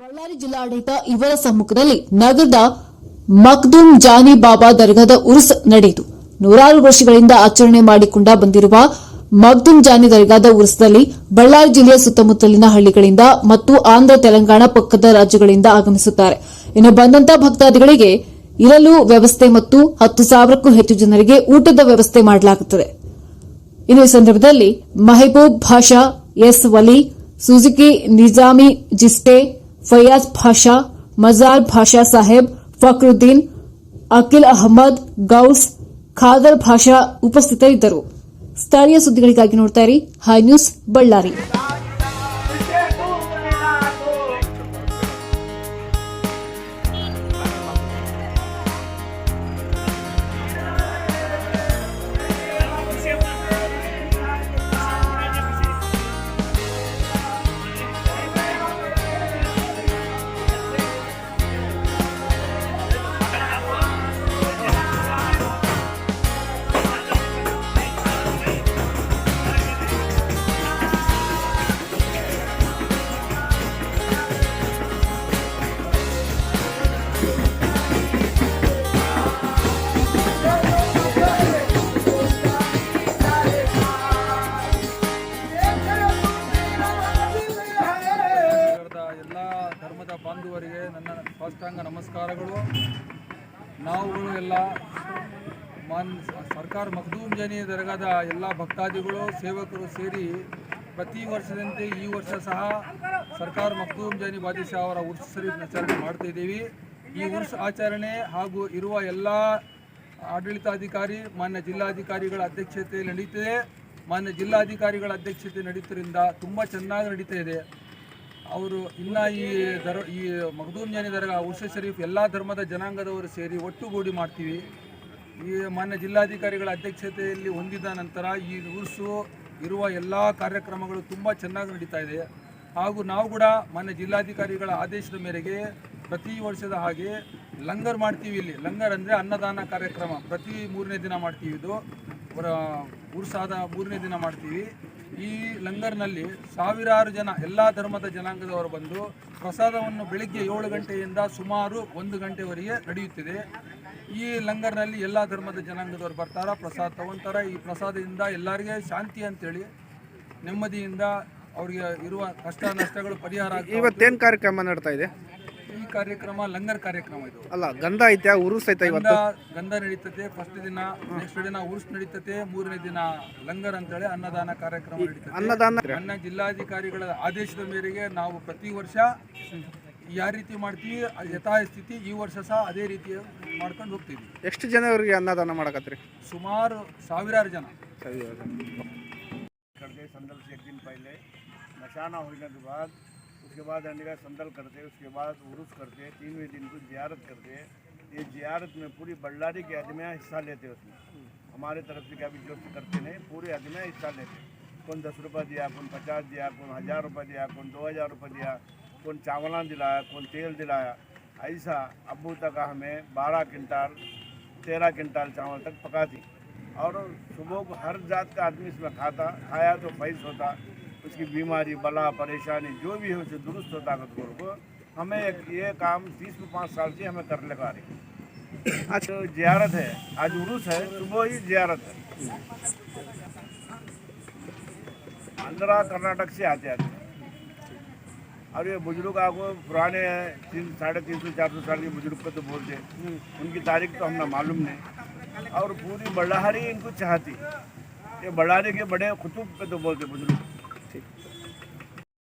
ಬಳ್ಳಾರಿ ಜಿಲ್ಲಾಡಳಿತ ಇವರ ಸಮ್ಮುಖದಲ್ಲಿ ನಗರದ ಮಕ್ದುಮ್ ಜಾನಿ ಬಾಬಾ ದರ್ಗಾದ ಉರ್ಸ್ ನಡೆಯಿತು. ನೂರಾರು ವರ್ಷಗಳಿಂದ ಆಚರಣೆ ಮಾಡಿಕೊಂಡ ಬಂದಿರುವ ಮಗ್ದುಮ್ ಜಾನಿ ದರ್ಗಾದ ಉರ್ಸ್ದಲ್ಲಿ ಬಳ್ಳಾರಿ ಜಿಲ್ಲೆಯ ಸುತ್ತಮುತ್ತಲಿನ ಹಳ್ಳಿಗಳಿಂದ ಮತ್ತು ಆಂಧ್ರ ತೆಲಂಗಾಣ ಪಕ್ಕದ ರಾಜ್ಯಗಳಿಂದ ಆಗಮಿಸುತ್ತಾರೆ. ಇನ್ನು ಬಂದಂತ ಭಕ್ತಾದಿಗಳಿಗೆ ಇರಲು ವ್ಯವಸ್ಥೆ ಮತ್ತು ಹತ್ತು ಸಾವಿರಕ್ಕೂ ಹೆಚ್ಚು ಜನರಿಗೆ ಊಟದ ವ್ಯವಸ್ಥೆ ಮಾಡಲಾಗುತ್ತದೆ. ಇನ್ನು ಈ ಸಂದರ್ಭದಲ್ಲಿ ಮಹಬೂಬ್ ಭಾಷಾ, ಎಸ್ ವಲಿ, ಸುಜುಕಿ, ನಿಜಾಮಿ ಜಿಸ್ಟೆ ಫಯಾಜ್ ಭಾಷಾ ಮಜಾರ್ ಭಾಷಾ ಸಾಹೇಬ್ ಫಕ್ರುದ್ದೀನ್ ಅಖಿಲ್ ಅಹಮದ್ ಗೌಸ್ ಖಾದರ್ ಭಾಷಾ ಉಪಸ್ಥಿತರಿದ್ದರು ಸ್ಥಳೀಯ ಸುದ್ದಿಗಳಿಗಾಗಿ ನೋಡ್ತಾ ಇರಿ ಹೈ ನ್ಯೂಸ್ ಬಳ್ಳಾರಿ ಬಾಂಧವರಿಗೆ ನನ್ನ ಸಾಷ್ಟಾಂಗ ನಮಸ್ಕಾರಗಳು. ನಾವುಗಳು ಎಲ್ಲ ಮಾನ್ ಸರ್ಕಾರ ಮಖದೂಮ್ ಜನಿ ದರ್ಗಾದ ಎಲ್ಲ ಭಕ್ತಾದಿಗಳು, ಸೇವಕರು ಸೇರಿ ಪ್ರತಿ ವರ್ಷದಂತೆ ಈ ವರ್ಷ ಸಹ ಸರ್ಕಾರ ಮಖದೂಮ್ ಜನಿ ಬಾದಿಶಾ ಅವರ ಉರ್ಸ್ ಶರೀಫ್ ಆಚರಣೆ ಮಾಡ್ತಿದ್ದೀವಿ ಈ ಉರ್ಸ್ ಆಚರಣೆ ಹಾಗೂ ಇರುವ ಎಲ್ಲ ಆಡಳಿತಾಧಿಕಾರಿ, ಮಾನ್ಯ ಜಿಲ್ಲಾಧಿಕಾರಿಗಳ ಅಧ್ಯಕ್ಷತೆಯಲ್ಲಿ ನಡೀತಿದೆ. ಮಾನ್ಯ ಜಿಲ್ಲಾಧಿಕಾರಿಗಳ ಅಧ್ಯಕ್ಷತೆ ನಡೀತರಿಂದ ತುಂಬ ಚೆನ್ನಾಗಿ ನಡೀತಾ ಇದೆ. ಅವರು ಇನ್ನ ಈ ಧರ್ ಈ ಮಗದೂಮ್ ಜಾನಿ ದರ್ಗಾ ಉರ್ಷ ಶರೀಫ್ ಎಲ್ಲ ಧರ್ಮದ ಜನಾಂಗದವರು ಸೇರಿ ಒಟ್ಟುಗೂಡಿ ಮಾಡ್ತೀವಿ. ಈ ಮಾನ್ಯ ಜಿಲ್ಲಾಧಿಕಾರಿಗಳ ಅಧ್ಯಕ್ಷತೆಯಲ್ಲಿ ಹೊಂದಿದ ನಂತರ ಈ ಉರ್ಸು ಇರುವ ಎಲ್ಲ ಕಾರ್ಯಕ್ರಮಗಳು ತುಂಬ ಚೆನ್ನಾಗಿ ನಡೀತಾ ಇದೆ. ಹಾಗೂ ನಾವು ಕೂಡ ಮಾನ್ಯ ಜಿಲ್ಲಾಧಿಕಾರಿಗಳ ಆದೇಶದ ಮೇರೆಗೆ ಪ್ರತಿ ವರ್ಷದ ಹಾಗೆ ಲಂಗರ್ ಮಾಡ್ತೀವಿ ಇಲ್ಲಿ. ಲಂಗರ್ ಅಂದರೆ ಅನ್ನದಾನ ಕಾರ್ಯಕ್ರಮ. ಪ್ರತಿ ಮೂರನೇ ದಿನ ಮಾಡ್ತೀವಿ ಇದು. ಉರ್ಸಾದ ಮೂರನೇ ದಿನ ಮಾಡ್ತೀವಿ. ಈ ಲಂಗರ್ನಲ್ಲಿ ಸಾವಿರಾರು ಜನ ಎಲ್ಲ ಧರ್ಮದ ಜನಾಂಗದವರು ಬಂದು ಪ್ರಸಾದವನ್ನು ಬೆಳಿಗ್ಗೆ ಏಳು ಗಂಟೆಯಿಂದ ಸುಮಾರು ಒಂದು ಗಂಟೆವರೆಗೆ ನಡೆಯುತ್ತಿದೆ. ಈ ಲಂಗರ್ನಲ್ಲಿ ಎಲ್ಲ ಧರ್ಮದ ಜನಾಂಗದವರು ಬರ್ತಾರ, ಪ್ರಸಾದ ತಗೊಂತಾರ. ಈ ಪ್ರಸಾದದಿಂದ ಎಲ್ಲರಿಗೆ ಶಾಂತಿ ಅಂತೇಳಿ ನೆಮ್ಮದಿಯಿಂದ ಅವರಿಗೆ ಇರುವ ಕಷ್ಟ ನಷ್ಟಗಳು ಪರಿಹಾರ ಇವತ್ತೇನು ಕಾರ್ಯಕ್ರಮ ನಡ್ತಾ ಇದೆ? ಕಾರ್ಯಕ್ರಮ ಲಂಗರ್ ಕಾರ್ಯಕ್ರಮ ಇದು ಅಲ್ಲ ಗಂಧ ಐತೆ ಉರುಸ್ ಐತೆ ಇವತ್ತು ಗಂಧ ಗಂಧ ನಡೀತತೆ ಫಸ್ಟ್ ದಿನ ನೆಕ್ಸ್ಟ್ ದಿನ ಉರ್ಸ್ ನಡೀತತೆ ಮೂರನೇ ದಿನ ಲಂಗರ್ ಅಂತೇಳಿ ಅನ್ನದಾನ ಕಾರ್ಯಕ್ರಮ ನಡೀತದೆ ಅನ್ನದಾನ ನನ್ನ ಜಿಲ್ಲಾಧಿಕಾರಿಗಳ ಆದೇಶದ ಮೇರೆಗೆ ನಾವು ಪ್ರತಿ ವರ್ಷ ಯಾವ ರೀತಿ ಮಾಡ್ತೀವಿ ಅದ್ ಯಥಾಸ್ಥಿತಿ ಈ ವರ್ಷ ಸಹ ಅದೇ ರೀತಿ ಮಾಡ್ಕೊಂಡು ಹೋಗ್ತೀವಿ ಎಷ್ಟು ಜನರಿಗೆ ಅನ್ನದಾನ ಮಾಡಕತ್ರಿ ಸುಮಾರು ಸಾವಿರಾರು ಜನ ಸರಿ करते संदल से एक दिन पहले नशाना होने के बाद उसके बाद अंडे संदल करते हैं उसके बाद उर्स करते हैं तीनवें दिन को जियारत करते। हैं ये जियारत में पूरी बल्लारी के आदमियाँ हिस्सा लेते हैं उसमें। हमारे तरफ़ से क्या भी जो करते नहीं, पूरे आदमियाँ हिस्सा लेते। हैं कौन दस रुपये दिया, कौन पचास दिया, कौन हज़ार रुपये दिया, कौन दो हज़ार रुपये दिया, कौन चावला दिलाया, कौन तेल दिलाया। ऐसा अबू तक हमें बारह क्विंटाल, तेरह क्विंटाल चावल तक पका पकाती। और सुबह को हर जात का आदमी इसमें खाता, खाया तो फैस होता। उसकी बीमारी बला परेशानी जो भी है उसे दुरुस्त होता ताकतवर को हमें एक ये काम तीस से पाँच साल से हमें कर लगा रही। आज जो जियारत है आज उरूस है सुबह ही जियारत है। आंध्रा कर्नाटक से आते आते। और ये बुज़ुर्ग आपको पुराने हैं तीन साढ़े तीन सौ चार सौ साल के बुज़ुर्ग को तो बोलते हैं उनकी तारीख तो हमने मालूम नहीं। और पूरी बल्लाहारी इनको चाहती। ये बल्लारी के बड़े खुतुब पे तो बोलते बुज़ुर्ग।